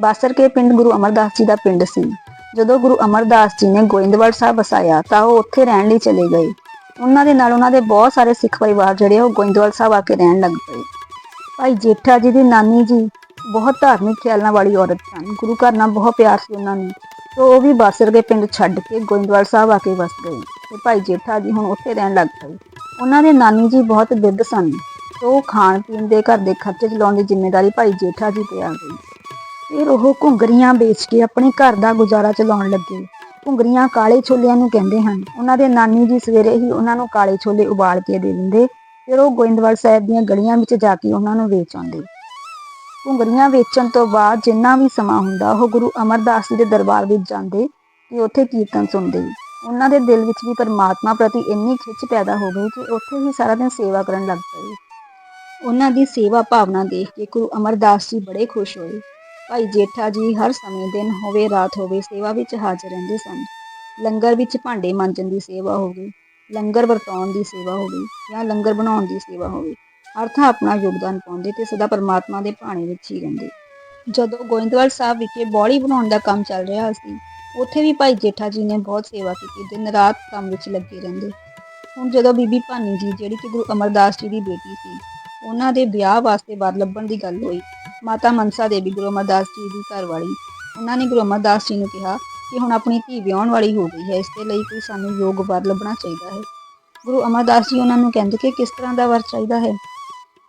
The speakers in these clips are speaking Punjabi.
ਬਾਸਰ ਕੇ ਪਿੰਡ ਗੁਰੂ ਅਮਰਦਾਸ ਜੀ ਦਾ ਪਿੰਡ ਸੀ। ਜਦੋਂ ਗੁਰੂ ਅਮਰਦਾਸ ਜੀ ਨੇ ਗੋਇੰਦਵਾਲ ਸਾਹਿਬ ਵਸਾਇਆ ਤਾਂ ਉਹ ਉੱਥੇ ਰਹਿਣ ਲਈ ਚਲੇ ਗਏ। ਉਹਨਾਂ ਦੇ ਨਾਲ ਉਹਨਾਂ ਦੇ ਬਹੁਤ ਸਾਰੇ ਸਿੱਖ ਪਰਿਵਾਰ ਜਿਹੜੇ ਉਹ ਗੋਇੰਦਵਾਲ ਸਾਹਿਬ ਆ ਕੇ ਰਹਿਣ ਲੱਗ ਪਏ। ਭਾਈ ਜੇਠਾ ਜੀ ਦੀ ਨਾਨੀ ਜੀ ਬਹੁਤ ਧਾਰਮਿਕ ਖਿਆਲਾਂ ਵਾਲੀ ਔਰਤ ਸਨ। ਗੁਰੂ ਘਰ ਨਾਲ ਬਹੁਤ ਪਿਆਰ ਸੀ ਉਹਨਾਂ ਨੂੰ। ਤੇ ਉਹ ਵੀ ਬਾਸਰ ਕੇ ਪਿੰਡ ਛੱਡ ਕੇ ਗੋਇੰਦਵਾਲ ਸਾਹਿਬ ਆ ਕੇ ਵਸ ਗਏ। ਤੇ ਭਾਈ ਜੇਠਾ ਜੀ ਹੁਣ ਉੱਥੇ ਰਹਿਣ ਲੱਗ ਪਏ। ਉਹਨਾਂ ਦੇ ਨਾਨੀ ਜੀ ਬਹੁਤ ਬਿਰਧ ਸਨ। ਤੇ ਉਹ ਖਾਣ ਪੀਣ ਦੇ ਘਰ ਦੇ ਖਰਚੇ ਚਲਾਉਣ ਦੀ ਜ਼ਿੰਮੇਵਾਰੀ ਭਾਈ ਜੇਠਾ ਜੀ ਤੇ ਆ ਗਈ ਫਿਰ ਉਹ ਘੁੰਗਰੀਆਂ ਵੇਚ ਕੇ ਆਪਣੇ ਘਰ ਦਾ ਗੁਜ਼ਾਰਾ ਚਲਾਉਣ ਲੱਗੇ। ਘੁੰਗਰੀਆਂ ਕਾਲੇ ਛੋਲਿਆਂ ਨੂੰ ਕਹਿੰਦੇ ਹਨ। ਉਹਨਾਂ ਦੇ ਨਾਨੀ ਜੀ ਸਵੇਰੇ ਹੀ ਉਹਨਾਂ ਨੂੰ ਕਾਲੇ ਛੋਲੇ ਉਬਾਲ ਕੇ ਦੇ ਦਿੰਦੇ। ਫਿਰ ਉਹ ਗੋਇੰਦਵਾਲ ਸਾਹਿਬ ਦੀਆਂ ਗਲੀਆਂ ਵਿੱਚ ਜਾ ਕੇ ਉਹਨਾਂ ਨੂੰ ਵੇਚ ਆਉਂਦੇ। ਘੁੰਗਰੀਆਂ ਵੇਚਣ ਤੋਂ ਬਾਅਦ ਜਿੰਨਾ ਵੀ ਸਮਾਂ ਹੁੰਦਾ, ਉਹ ਗੁਰੂ ਅਮਰਦਾਸ ਜੀ ਦੇ ਦਰਬਾਰ ਵਿੱਚ ਜਾਂਦੇ ਤੇ ਉੱਥੇ ਕੀਰਤਨ ਸੁਣਦੇ। ਉਹਨਾਂ ਦੇ ਦਿਲ ਵਿੱਚ ਵੀ ਪਰਮਾਤਮਾ ਪ੍ਰਤੀ ਇੰਨੀ ਖਿੱਚ ਪੈਦਾ ਹੋ ਗਈ ਕਿ ਉੱਥੇ ਹੀ ਸਾਰਾ ਦਿਨ ਸੇਵਾ ਕਰਨ ਲੱਗ ਪਏ। ਉਹਨਾਂ ਦੀ ਸੇਵਾ ਭਾਵਨਾ ਦੇਖ ਕੇ ਗੁਰੂ ਅਮਰਦਾਸ ਜੀ ਬੜੇ ਖੁਸ਼ ਹੋਏ। ਭਾਈ ਜੇਠਾ ਜੀ ਹਰ ਸਮੇਂ ਦਿਨ ਹੋਵੇ, ਰਾਤ ਹੋਵੇ, ਸੇਵਾ ਵਿੱਚ ਹਾਜ਼ਰ ਰਹਿੰਦੇ ਸਨ। ਲੰਗਰ ਵਿੱਚ ਭਾਂਡੇ ਮਾਂਜਣ ਦੀ ਸੇਵਾ ਹੋਵੇ ਲੰਗਰ ਵਰਤਾਉਣ ਦੀ ਸੇਵਾ ਹੋਵੇ ਜਾਂ ਲੰਗਰ ਬਣਾਉਣ ਦੀ ਸੇਵਾ ਹੋਵੇ ਹਰ ਆਪਣਾ ਯੋਗਦਾਨ ਪਾਉਂਦੇ ਤੇ ਸਦਾ ਪਰਮਾਤਮਾ ਦੇ ਭਾਣੇ ਵਿੱਚ ਹੀ ਰਹਿੰਦੇ। ਜਦੋਂ ਗੋਇੰਦਵਾਲ ਸਾਹਿਬ ਵਿਖੇ ਬੌਲੀ ਬਣਾਉਣ ਦਾ ਕੰਮ ਚੱਲ ਰਿਹਾ ਸੀ, ਉੱਥੇ ਵੀ ਭਾਈ ਜੇਠਾ ਜੀ ਨੇ ਬਹੁਤ ਸੇਵਾ ਕੀਤੀ, ਦਿਨ ਰਾਤ ਕੰਮ ਵਿੱਚ ਲੱਗੇ ਰਹਿੰਦੇ। ਹੁਣ ਜਦੋਂ ਬੀਬੀ ਭਾਨੀ ਜੀ, ਜਿਹੜੀ ਕਿ ਗੁਰੂ ਅਮਰਦਾਸ ਜੀ ਦੀ ਬੇਟੀ ਸੀ, ਉਹਨਾਂ ਦੇ ਵਿਆਹ ਵਾਸਤੇ ਵਰ ਲੱਭਣ ਦੀ ਗੱਲ ਹੋਈ ਮਾਤਾ ਮਨਸਾ ਦੇਵੀ ਗੁਰੂ ਅਮਰਦਾਸ ਜੀ ਦੀ ਘਰਵਾਲੀ ਉਹਨਾਂ ਨੇ ਗੁਰੂ ਅਮਰਦਾਸ ਜੀ ਨੂੰ ਕਿਹਾ ਕਿ ਹੁਣ ਆਪਣੀ ਧੀ ਵਿਆਹਣ ਵਾਲੀ ਹੋ ਗਈ ਹੈ, ਇਸ ਦੇ ਲਈ ਕੋਈ ਸਾਨੂੰ ਯੋਗ ਵਰ ਲੱਭਣਾ ਚਾਹੀਦਾ ਹੈ। ਗੁਰੂ ਅਮਰਦਾਸ ਜੀ ਉਹਨਾਂ ਨੂੰ ਕਹਿੰਦੇ ਕਿ ਕਿਸ ਤਰ੍ਹਾਂ ਦਾ ਵਰ ਚਾਹੀਦਾ ਹੈ?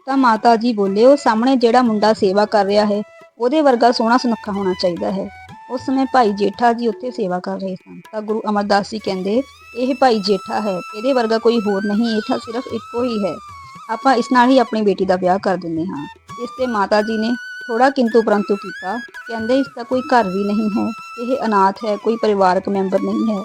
ਤਾਂ ਮਾਤਾ ਜੀ ਬੋਲੇ, ਉਹ ਸਾਹਮਣੇ ਜਿਹੜਾ ਮੁੰਡਾ ਸੇਵਾ ਕਰ ਰਿਹਾ ਹੈ, ਉਹਦੇ ਵਰਗਾ ਸੋਹਣਾ ਸੁਨੱਖਾ ਹੋਣਾ ਚਾਹੀਦਾ ਹੈ। ਉਸ ਸਮੇਂ ਭਾਈ ਜੇਠਾ ਜੀ ਉੱਥੇ ਸੇਵਾ ਕਰ ਰਹੇ ਸਨ। ਤਾਂ ਗੁਰੂ ਅਮਰਦਾਸ ਜੀ ਕਹਿੰਦੇ, ਇਹ ਭਾਈ ਜੇਠਾ ਹੈ, ਇਹਦੇ ਵਰਗਾ ਕੋਈ ਹੋਰ ਨਹੀਂ, ਇਹ ਤਾਂ ਸਿਰਫ ਇੱਕੋ ਹੀ ਹੈ। ਆਪਾਂ ਇਸ ਨਾਲ ਹੀ ਆਪਣੀ ਬੇਟੀ ਦਾ ਵਿਆਹ ਕਰ ਦਿੰਦੇ ਹਾਂ। ਇਸ ਤੇ ਮਾਤਾ ਜੀ ਨੇ ਥੋੜਾ ਕਿੰਤੂ ਪਰੰਤੂ ਕੀਤਾ। ਕਹਿੰਦੇ ਇਸ ਦਾ ਕੋਈ ਘਰ ਵੀ ਨਹੀਂ ਹੈ। ਇਹ ਅਨਾਥ ਹੈ, ਕੋਈ ਪਰਿਵਾਰਕ ਮੈਂਬਰ ਨਹੀਂ ਹੈ।